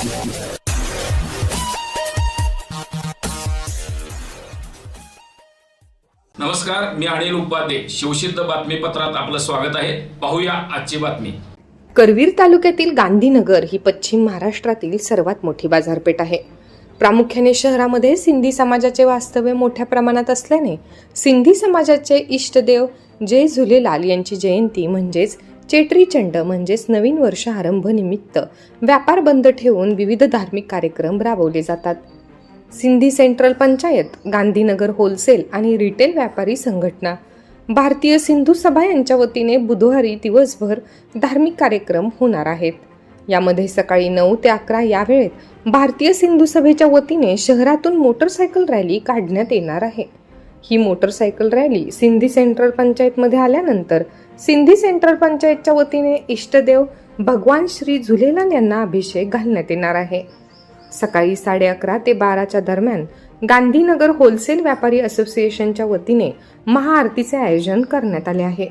नमस्कार मी अनिल उपाध्ये. शिवसिद्ध बातमीपत्रात आपलं स्वागत आहे. पाहूया आजची बातमी. करवीर तालुक्यातील गांधीनगर ही पश्चिम महाराष्ट्रातील सर्वात मोठी बाजारपेठ आहे. प्रामुख्याने शहरामध्ये सिंधी समाजाचे वास्तव्य मोठ्या प्रमाणात असल्याने सिंधी समाजाचे इष्टदेव जय झुलेलाल यांची जयंती म्हणजेच चेटरीचंड म्हणजेच नवीन वर्ष आरंभ निमित्त व्यापार बंद ठेवून विविध धार्मिक कार्यक्रम राबवले जातात. सिंधी सेंट्रल पंचायत गांधीनगर होलसेल आणि रिटेल व्यापारी संघटना भारतीय सिंधू सभा यांच्या वतीने बुधवारी दिवसभर धार्मिक कार्यक्रम होणार आहेत. यामध्ये सकाळी नऊ ते अकरा या वेळेत भारतीय सिंधू सभेच्या वतीने शहरातून मोटरसायकल रॅली काढण्यात येणार आहे. ही मोटरसायकल रॅली सिंधी सेंट्रल पंचायतमध्ये आल्यानंतर सिंधी सेंट्रल पंचायतच्या वतीने इष्टदेव भगवान श्री झुलेलाल यांना अभिषेक घालण्यात येणार आहे. सकाळी साडे अकरा ते बाराच्या दरम्यान गांधीनगर होलसेल व्यापारी असोसिएशनच्या वतीने महाआरतीचे आयोजन करण्यात आले आहे.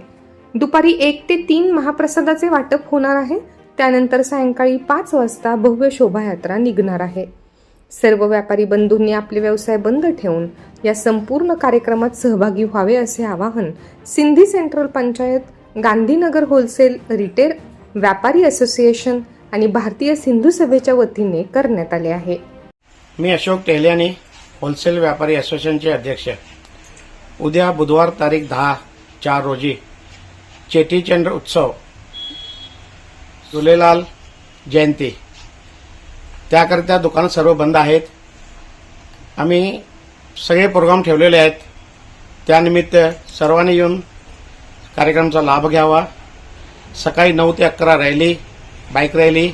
दुपारी एक ते तीन महाप्रसादाचे वाटप होणार आहे. त्यानंतर सायंकाळी पाच वाजता भव्य शोभायात्रा निघणार आहे. सर्व व्यापारी बंधूंनी आपले व्यवसाय बंद ठेवून या संपूर्ण कार्यक्रमात सहभागी व्हावे असे आवाहन Sindhi central panchayat Gandhinagar wholesale retail व्यापारी असोसिएशन आणि भारतीय सिंधू सभेच्या वतीने करण्यात आले आहे. मी अशोक टेहल्यानी होलसेल व्यापारी असोसिएशनचे अध्यक्ष. उद्या बुधवार तारीख दहा चार रोजी चेटीचंद्र उत्सव. झुलेलाल जयंती. त्याकरिता दुकानं सर्व बंद आहेत. आम्ही सगळे प्रोग्राम ठेवलेले आहेत. त्यानिमित्त सर्वांनी येऊन कार्यक्रमाचा लाभ घ्यावा. सकाळी नऊ ते अकरा रॅली बाईक रॅली.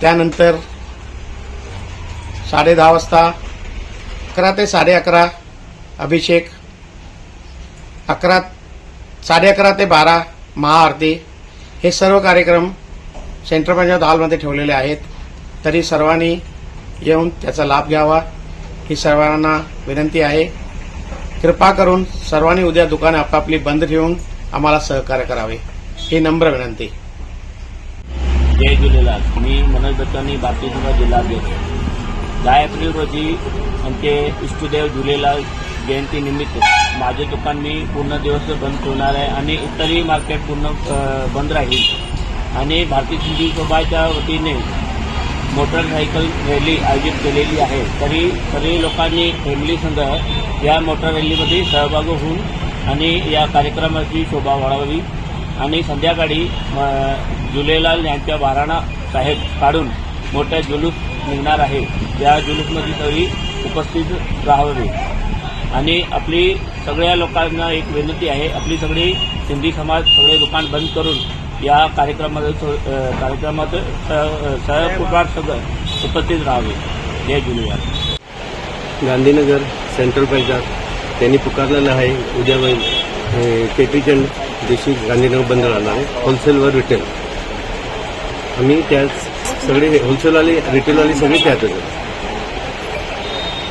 त्यानंतर साडे दहा वाजता अकरा ते साडे अकरा अभिषेक अकरा साडे अकरा ते बारा महाआरती. हे सर्व कार्यक्रम सेंट्रल पंचायत हॉलमध्ये ठेवलेले आहेत. तरी सर्वांनी येऊन त्याचा लाभ घ्यावा. ही सर्वांना विनंती आहे. कृपा करून सर्वांनी उद्या दुकाने आपापली बंद ठेवून आम्हाला सहकार्य करावे. ही नम्र विनंती. जय झूलेलाल. मी मनोज दत्तानी भारतीय जनता जिल्हाध्यक्ष दहा एप्रिल रोजी आमचे इष्टदेव झुलेलाल जयंतीनिमित्त माझे दुकान मी पूर्ण दिवस बंद ठेवणार आहे आणि इतरही मार्केट पूर्ण बंद राहील. आणि भारतीय सिंधी सभाच्या वतीने मोटरसायकल रॅली आयोजित केलेली आहे. तरी तरी लोकांनी फॅमिली या मोटर रॅलीमध्ये सहभागी होऊन आणि या कार्यक्रमाची शोभा वाढवावी आणि संध्याकाळी जुलेलाल झुलेलाल यांच्या वाराणा साहेब काढून मोठा जुलूस निघणार आहे. या जुलूसमध्ये सगळी उपस्थित राहावे. आणि आपली सगळ्या लोकांना एक विनंती आहे आपली सगळी सिंधी समाज सगळे दुकान बंद करून या कार्यक्रमात अ, कार्यक्रमात सहकुटुंबात सगळं उपस्थित राहावे. जय झुलेलाल गांधीनगर सेंट्रल पंचायत त्यांनी पुकारलेलं आहे उद्या चेटीचंड दिवशी गांधीनगर बंद राहणार आहे होलसेल व रिटेल आम्ही त्यात सगळे होलसेलवाले रिटेलवाले सगळे आहेत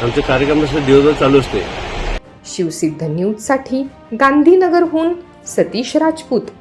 आमचे कार्यक्रम असं दिवसभर चालू असते. शिवसिद्ध न्यूजसाठी गांधीनगरहून सतीश राजपूत.